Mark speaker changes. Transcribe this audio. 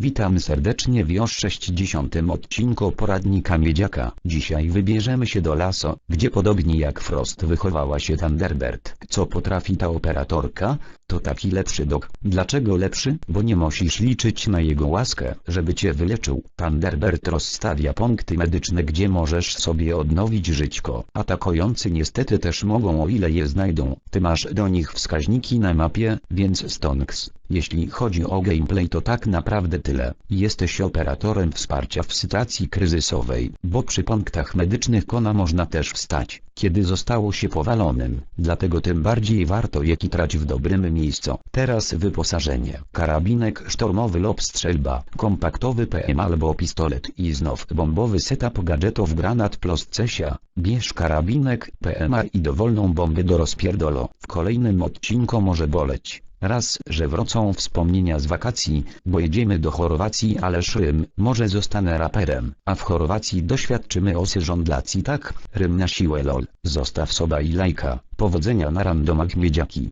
Speaker 1: Witam serdecznie w już 60. odcinku poradnika Miedziaka. Dzisiaj wybierzemy się do lasu, gdzie podobnie jak Frost wychowała się Thunderbird. Co potrafi ta operatorka? To taki lepszy dok. Dlaczego lepszy? Bo nie musisz liczyć na jego łaskę, żeby cię wyleczył. Thunderbird rozstawia punkty medyczne, gdzie możesz sobie odnowić żyćko. Atakujący niestety też mogą o ile je znajdą. Ty masz do nich wskaźniki na mapie, więc Stonks. Jeśli chodzi o gameplay to tak naprawdę tyle. Jesteś operatorem wsparcia w sytuacji kryzysowej, bo przy punktach medycznych kona można też wstać, kiedy zostało się powalonym. Dlatego tym bardziej warto je kitrać w dobrym miejscu. Teraz wyposażenie. Karabinek sztormowy lub strzelba, kompaktowy PM albo pistolet i znów bombowy setup gadżetów granat plus cesia. Bierz karabinek, PMA i dowolną bombę do rozpierdolo. W kolejnym odcinku może boleć. Raz, że wrócą wspomnienia z wakacji, bo jedziemy do Chorwacji ale Rym, może zostanę raperem, a w Chorwacji doświadczymy osy żądlacji tak, rym na siłę lol, zostaw soba i lajka, powodzenia na randomach miedziaki.